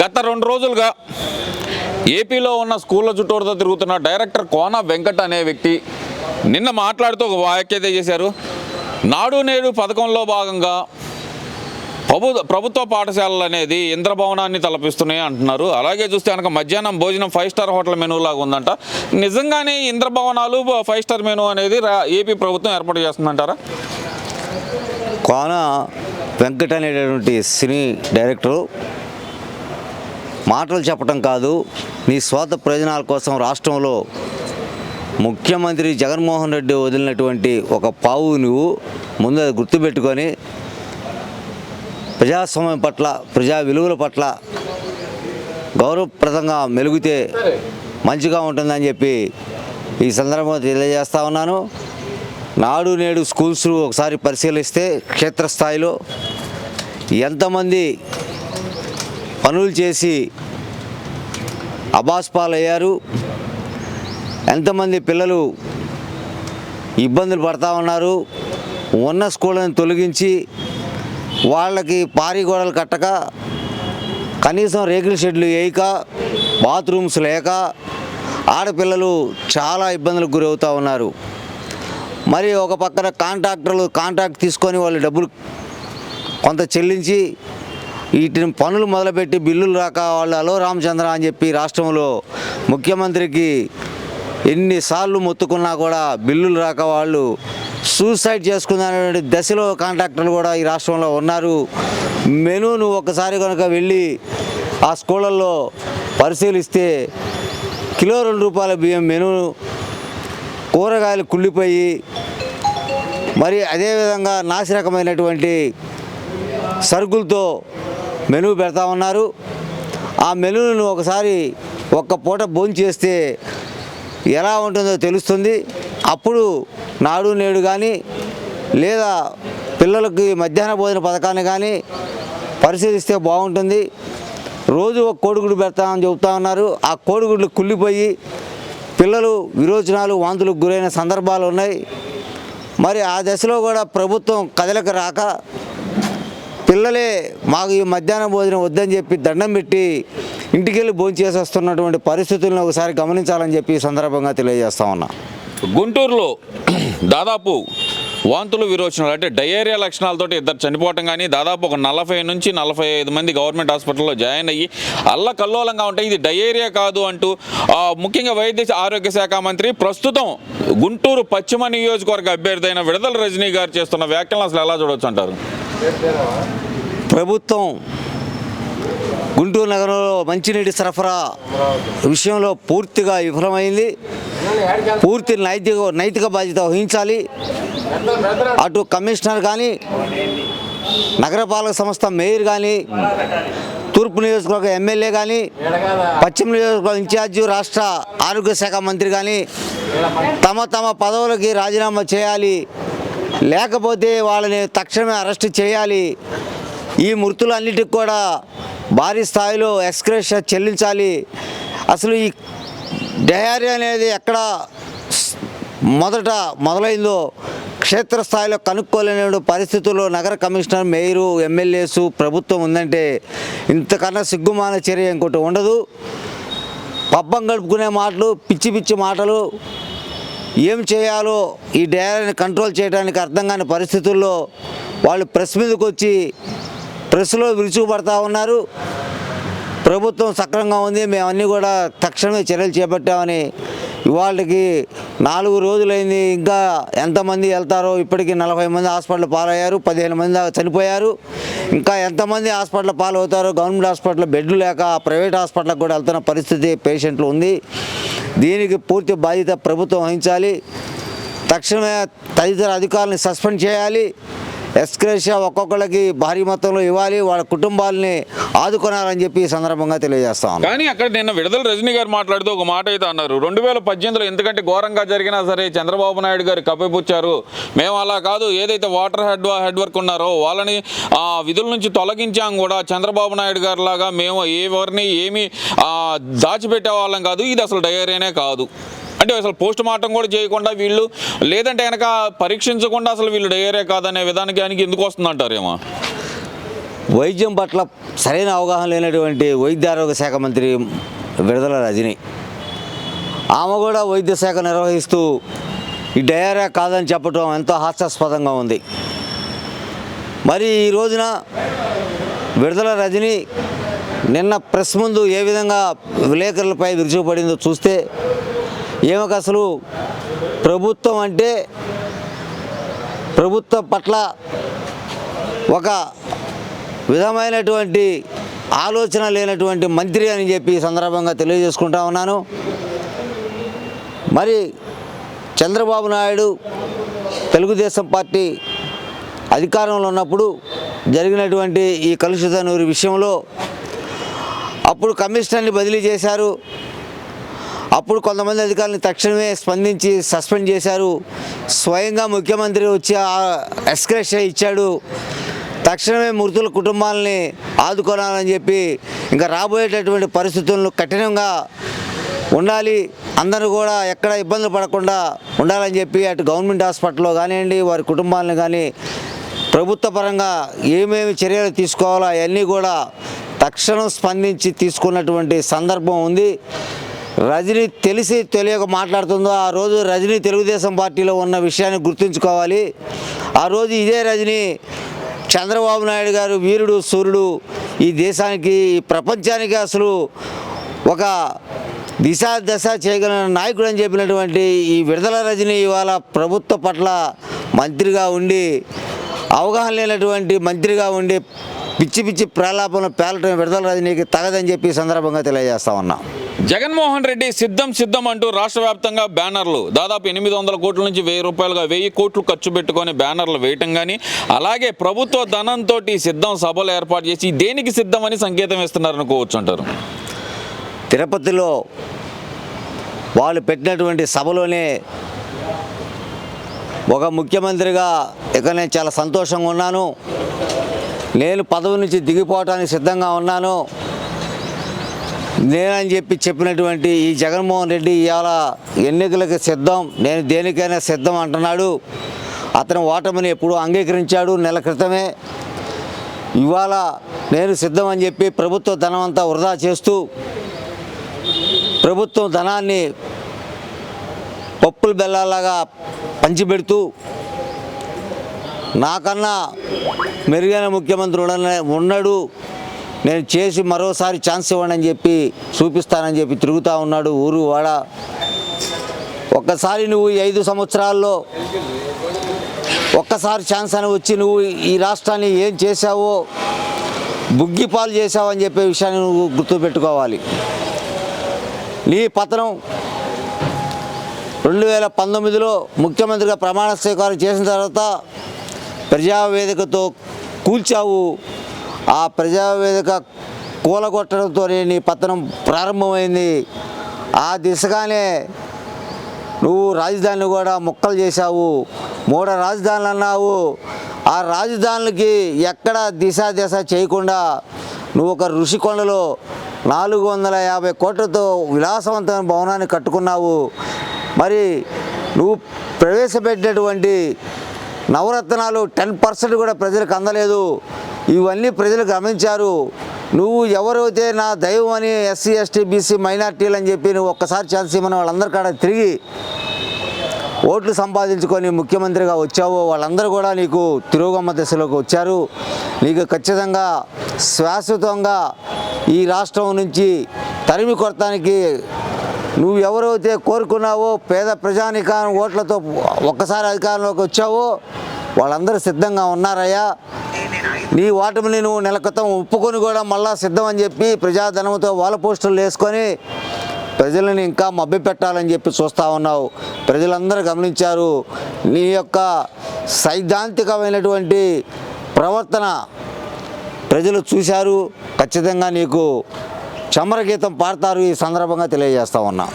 గత రెండు రోజులుగా ఏపీలో ఉన్న స్కూళ్ళ చుట్టూరుతో తిరుగుతున్న డైరెక్టర్ కోన వెంకట్ అనే వ్యక్తి నిన్న మాట్లాడుతూ ఒక వ్యాఖ్యత చేశారు. నాడు నేడు పథకంలో భాగంగా ప్రభు ప్రభుత్వ పాఠశాలలు అనేది ఇంద్రభవనాన్ని తలపిస్తున్నాయి అంటున్నారు. అలాగే చూస్తే కనుక మధ్యాహ్నం భోజనం ఫైవ్ స్టార్ హోటల్ మెనూ లాగా ఉందంట. నిజంగానే ఇంద్రభవనాలు ఫైవ్ స్టార్ మెనూ అనేది ఏపీ ప్రభుత్వం ఏర్పాటు చేస్తుందంటారా? కోన వెంకట అనేటటువంటి సినీ డైరెక్టరు మాటలు చెప్పటం కాదు నీ స్వార్థ ప్రయోజనాల కోసం రాష్ట్రంలో ముఖ్యమంత్రి జగన్మోహన్ రెడ్డి వదిలినటువంటి ఒక పావు నువ్వు ముందు అది గుర్తుపెట్టుకొని ప్రజాస్వామ్యం పట్ల ప్రజా విలువల పట్ల గౌరవప్రదంగా మెలుగుతే మంచిగా ఉంటుందని చెప్పి ఈ సందర్భంగా తెలియజేస్తా ఉన్నాను. నాడు నేడు స్కూల్స్ ఒకసారి పరిశీలిస్తే క్షేత్రస్థాయిలో ఎంతమంది పనులు చేసి అబాస్పాలయ్యారు ఎంతమంది పిల్లలు ఇబ్బందులు పడతా ఉన్నారు. ఉన్న స్కూళ్ళని తొలగించి వాళ్ళకి పారి గోడలు కట్టక కనీసం రేకుల షెడ్లు వేయక బాత్రూమ్స్ లేక ఆడపిల్లలు చాలా ఇబ్బందులకు గురవుతూ ఉన్నారు. మరి ఒక పక్కన కాంట్రాక్టర్లు కాంట్రాక్ట్ తీసుకొని వాళ్ళు డబ్బులు కొంత చెల్లించి వీటిని పనులు మొదలుపెట్టి బిల్లులు రాక వాళ్ళు అలో రామచంద్ర అని చెప్పి రాష్ట్రంలో ముఖ్యమంత్రికి ఎన్నిసార్లు మొత్తుకున్నా కూడా బిల్లులు రాక వాళ్ళు సూసైడ్ చేసుకున్నటువంటి దశలో కాంట్రాక్టర్లు కూడా ఈ రాష్ట్రంలో ఉన్నారు. మెనూను ఒకసారి కనుక వెళ్ళి ఆ స్కూళ్ళల్లో పరిశీలిస్తే కిలో రెండు రూపాయల బియ్యం మెనూ కూరగాయలు కుళ్ళిపోయి మరి అదేవిధంగా నాసిరకమైనటువంటి సరుకులతో మెనూ పెడతా ఉన్నారు. ఆ మెనూను ఒకసారి ఒక్క పూట భోంచేస్తే ఎలా ఉంటుందో తెలుస్తుంది. అప్పుడు నాడు నేడు కానీ లేదా పిల్లలకి మధ్యాహ్న భోజన పథకాన్ని కానీ పరిశీలిస్తే బాగుంటుంది. రోజు ఒక కోడిగుడ్డు పెడతామని చెబుతా ఉన్నారు. ఆ కోడిగుడ్లు కుళ్ళిపోయి పిల్లలు విరోచనాలు వాంతులకు గురైన సందర్భాలు ఉన్నాయి. మరి ఆ దశలో కూడా ప్రభుత్వం కదలకు రాక పిల్లలే మాకు ఈ మధ్యాహ్నం భోజనం వద్దని చెప్పి దండం పెట్టి ఇంటికి వెళ్ళి భోజనం వస్తున్నటువంటి పరిస్థితులను ఒకసారి గమనించాలని చెప్పి ఈ సందర్భంగా తెలియజేస్తా ఉన్నా. గుంటూరులో దాదాపు వాంతులు విరోచనాలు అంటే డయేరియా లక్షణాలతోటి ఇద్దరు చనిపోవటం కానీ దాదాపు ఒక నలభై నుంచి నలభై ఐదు మంది గవర్నమెంట్ హాస్పిటల్లో జాయిన్ అయ్యి అల్ల కల్లోలంగా ఉంటాయి ఇది డయేరియా కాదు అంటూ ముఖ్యంగా వైద్య ఆరోగ్య శాఖ మంత్రి ప్రస్తుతం గుంటూరు పశ్చిమ నియోజకవర్గ అభ్యర్థి అయిన విడుదల రజనీ గారు చేస్తున్న వ్యాఖ్యలను అసలు ఎలా చూడవచ్చు అంటారు? ప్రభుత్వం గుంటూరు నగరంలో మంచినీటి సరఫరా విషయంలో పూర్తిగా విఫలమైంది. పూర్తి నైతిక నైతిక బాధ్యత వహించాలి. అటు కమిషనర్ కానీ నగరపాలక సంస్థ మేయర్ కానీ తూర్పు నియోజకవర్గ ఎమ్మెల్యే కానీ పశ్చిమ నియోజకవర్గ ఇన్ఛార్జి రాష్ట్ర ఆరోగ్య శాఖ మంత్రి కానీ తమ తమ పదవులకి రాజీనామా చేయాలి. లేకపోతే వాళ్ళని తక్షణమే అరెస్ట్ చేయాలి. ఈ మృతులన్నిటికి కూడా భారీ స్థాయిలో ఎక్స్క్రేష చెల్లించాలి. అసలు ఈ డయారియా అనేది ఎక్కడ మొదట మొదలైందో క్షేత్రస్థాయిలో కనుక్కోలేని పరిస్థితుల్లో నగర కమిషనర్ మేయరు ఎమ్మెల్యేసు ప్రభుత్వం ఉందంటే ఇంతకన్నా సిగ్గుమాన చర్య ఇంకోటి ఉండదు. పబ్బం గడుపుకునే మాటలు పిచ్చి పిచ్చి మాటలు ఏం చేయాలో ఈ డయారీని కంట్రోల్ చేయడానికి అర్థం కాని పరిస్థితుల్లో వాళ్ళు ప్రెస్ మీదకి వచ్చి ప్రెస్లో విరుచుకుపడతా ఉన్నారు. ప్రభుత్వం సక్రమంగా ఉంది. మేము అన్నీ కూడా తక్షణమే చర్యలు చేపట్టామని ఇవాళకి నాలుగు రోజులైంది. ఇంకా ఎంతమంది వెళ్తారో ఇప్పటికీ నలభై మంది హాస్పిటల్ పాలయ్యారు. పదిహేను మంది చనిపోయారు. ఇంకా ఎంతమంది హాస్పిటల్ పాలవుతారో గవర్నమెంట్ హాస్పిటల్ బెడ్లు లేక ప్రైవేట్ హాస్పిటల్కి కూడా వెళ్తున్న పరిస్థితి పేషెంట్లు ఉంది. దీనికి పూర్తి బాధ్యత ప్రభుత్వం వహించాలి. తక్షణమే తదితర అధికారులను సస్పెండ్ చేయాలి. ఎస్క్రేషియా ఒక్కొక్కరికి భారీ మొత్తంలో ఇవ్వాలి వాళ్ళ కుటుంబాలని ఆదుకునాలని చెప్పి ఈ సందర్భంగా తెలియజేస్తాం కానీ అక్కడ నిన్న విడుదల రజనీ గారు మాట్లాడుతూ ఒక మాట అయితే అన్నారు. రెండు వేల పద్దెనిమిదిలో ఎందుకంటే ఘోరంగా జరిగినా సరే చంద్రబాబు నాయుడు గారు కప్పిపుచ్చారు. మేము అలా కాదు ఏదైతే వాటర్ హెడ్ హెడ్ వర్క్ ఉన్నారో వాళ్ళని ఆ విధుల నుంచి తొలగించాం కూడా. చంద్రబాబు నాయుడు గారు లాగా మేము ఎవరిని ఏమి దాచిపెట్టే వాళ్ళం కాదు. ఇది అసలు డైరీనే కాదు. అంటే అసలు పోస్ట్ మార్టం కూడా చేయకుండా వీళ్ళు లేదంటే కనుక పరీక్షించకుండా అసలు వీళ్ళు డయేరియా కాదనే విధానానికి ఎందుకు వస్తుందంటారేమో? వైద్యం పట్ల సరైన అవగాహన లేనటువంటి వైద్య ఆరోగ్య శాఖ మంత్రి విడుదల రజని. ఆమె కూడా వైద్య శాఖ నిర్వహిస్తూ ఈ డయేరియా కాదని చెప్పడం ఎంతో హాస్యాస్పదంగా ఉంది. మరి ఈ రోజున విడుదల రజని నిన్న ప్రెస్ ముందు ఏ విధంగా విలేకరులపై విరుచుకుపడిందో చూస్తే ఏమక అసలు ప్రభుత్వం అంటే ప్రభుత్వం పట్ల ఒక విధమైనటువంటి ఆలోచన లేనటువంటి మంత్రి అని చెప్పి సందర్భంగా తెలియజేసుకుంటా ఉన్నాను. మరి చంద్రబాబు నాయుడు తెలుగుదేశం పార్టీ అధికారంలో ఉన్నప్పుడు జరిగినటువంటి ఈ కలుషిత నూరు విషయంలో అప్పుడు కమిషనర్ని బదిలీ చేశారు. అప్పుడు కొంతమంది అధికారులను తక్షణమే స్పందించి సస్పెండ్ చేశారు. స్వయంగా ముఖ్యమంత్రి వచ్చి ఎక్స్క్రెషన్ ఇచ్చాడు. తక్షణమే మృతుల కుటుంబాలని ఆదుకోవాలని చెప్పి ఇంకా రాబోయేటటువంటి పరిస్థితులను కఠినంగా ఉండాలి. అందరూ కూడా ఎక్కడ ఇబ్బందులు పడకుండా ఉండాలని చెప్పి అటు గవర్నమెంట్ హాస్పిటల్లో కానివ్వండి వారి కుటుంబాలను కానీ ప్రభుత్వ పరంగా ఏమేమి చర్యలు తీసుకోవాలో అవన్నీ కూడా తక్షణం స్పందించి తీసుకున్నటువంటి సందర్భం ఉంది. రజనీ తెలిసి తెలియక మాట్లాడుతుందో ఆ రోజు రజనీ తెలుగుదేశం పార్టీలో ఉన్న విషయాన్ని గుర్తుంచుకోవాలి. ఆ రోజు ఇదే రజనీ చంద్రబాబు నాయుడు గారు వీరుడు సూర్యుడు ఈ దేశానికి ఈ ప్రపంచానికి అసలు ఒక దిశ దశ చేయగల నాయకుడు అని చెప్పినటువంటి ఈ విడుదల రజని ఇవాళ ప్రభుత్వ పట్ల మంత్రిగా ఉండి అవగాహన లేనటువంటి మంత్రిగా ఉండి పిచ్చి పిచ్చి ప్రలాపంలో పేలటం విడుదల రజనీకి తగదని చెప్పి సందర్భంగా తెలియజేస్తా ఉన్నాం. జగన్మోహన్ రెడ్డి సిద్ధం సిద్ధం అంటూ రాష్ట్ర వ్యాప్తంగా బ్యానర్లు దాదాపు ఎనిమిది వందల కోట్ల నుంచి వెయ్యి రూపాయలుగా వెయ్యి కోట్లు ఖర్చు పెట్టుకొని బ్యానర్లు వేయటం కానీ అలాగే ప్రభుత్వ ధనంతో సిద్ధం సభలు ఏర్పాటు చేసి దేనికి సిద్ధం అని సంకేతం ఇస్తున్నారు అనుకోవచ్చు అంటారు. తిరుపతిలో వాళ్ళు పెట్టినటువంటి సభలోనే ఒక ముఖ్యమంత్రిగా ఇక నేను చాలా సంతోషంగా ఉన్నాను. నేను పదవి నుంచి దిగిపోవటానికి సిద్ధంగా ఉన్నాను. నేనని చెప్పి చెప్పినటువంటి ఈ జగన్మోహన్ రెడ్డి ఇవాళ ఎన్నికలకు సిద్ధం. నేను దేనికైనా సిద్ధం అంటున్నాడు. అతను ఓటమిని ఎప్పుడు అంగీకరించాడు నెల క్రితమే. ఇవాళ నేను సిద్ధం అని చెప్పి ప్రభుత్వ ధనం అంతా వృధా చేస్తూ ప్రభుత్వం ధనాన్ని పప్పులు బెల్లాలాగా పంచిపెడుతూ నాకన్నా మెరుగైన ముఖ్యమంత్రి ఉండనే- ఉన్నాడు. నేను చేసి మరోసారి ఛాన్స్ ఇవ్వండి అని చెప్పి చూపిస్తానని చెప్పి తిరుగుతూ ఉన్నాడు ఊరు వాడ. ఒక్కసారి నువ్వు ఈ ఐదు సంవత్సరాల్లో ఒక్కసారి ఛాన్స్ అని వచ్చి నువ్వు ఈ రాష్ట్రాన్ని ఏం చేశావో బుగ్గిపాలు చేశావు అని చెప్పే విషయాన్ని నువ్వు గుర్తుపెట్టుకోవాలి. నీ పతనం రెండు వేల పంతొమ్మిదిలో ముఖ్యమంత్రిగా ప్రమాణ స్వీకారం చేసిన తర్వాత ప్రజావేదికతో కూల్చావు. ఆ ప్రజావేదిక కూలగొట్టడంతో నీ పతనం ప్రారంభమైంది. ఆ దిశగానే నువ్వు రాజధానిని కూడా ముక్కలు చేశావు. మూడ రాజధానులు అన్నావు. ఆ రాజధానులకి ఎక్కడ దిశ దిశ చేయకుండా నువ్వు ఒక ఋషికొండలో నాలుగు వందల యాభై కోట్లతో విలాసవంతమైన భవనాన్ని కట్టుకున్నావు. మరి నువ్వు ప్రవేశపెట్టినటువంటి నవరత్నాలు టెన్ పర్సెంట్ కూడా ప్రజలకు అందలేదు. ఇవన్నీ ప్రజలు గమనించారు. నువ్వు ఎవరైతే నా దైవం అని ఎస్సీ ఎస్టీ బీసీ మైనార్టీలు అని చెప్పి నువ్వు ఒక్కసారి ఛాన్స్ ఇవ్వని వాళ్ళందరి కాడ తిరిగి ఓట్లు సంపాదించుకొని ముఖ్యమంత్రిగా వచ్చావో వాళ్ళందరూ కూడా నీకు తిరుగుమ్మ దశలోకి వచ్చారు. నీకు ఖచ్చితంగా శాశ్వతంగా ఈ రాష్ట్రం నుంచి తరిమి కొడటానికి నువ్వు ఎవరైతే కోరుకున్నావో పేద ప్రజానికాన్ని ఓట్లతో ఒక్కసారి అధికారంలోకి వచ్చావో వాళ్ళందరూ సిద్ధంగా ఉన్నారయ్యా. నీ ఓటమిని నువ్వు నెల క్రితం ఒప్పుకొని కూడా మళ్ళా సిద్ధం అని చెప్పి ప్రజాధనంతో వాళ్ళ పోస్టులు వేసుకొని ప్రజలను ఇంకా మభ్య పెట్టాలని చెప్పి చూస్తూ ఉన్నావు. ప్రజలందరూ గమనించారు. నీ యొక్క సైద్ధాంతికమైనటువంటి ప్రవర్తన ప్రజలు చూశారు. ఖచ్చితంగా నీకు చమరగీతం పాడతారు ఈ సందర్భంగా తెలియజేస్తా ఉన్నా.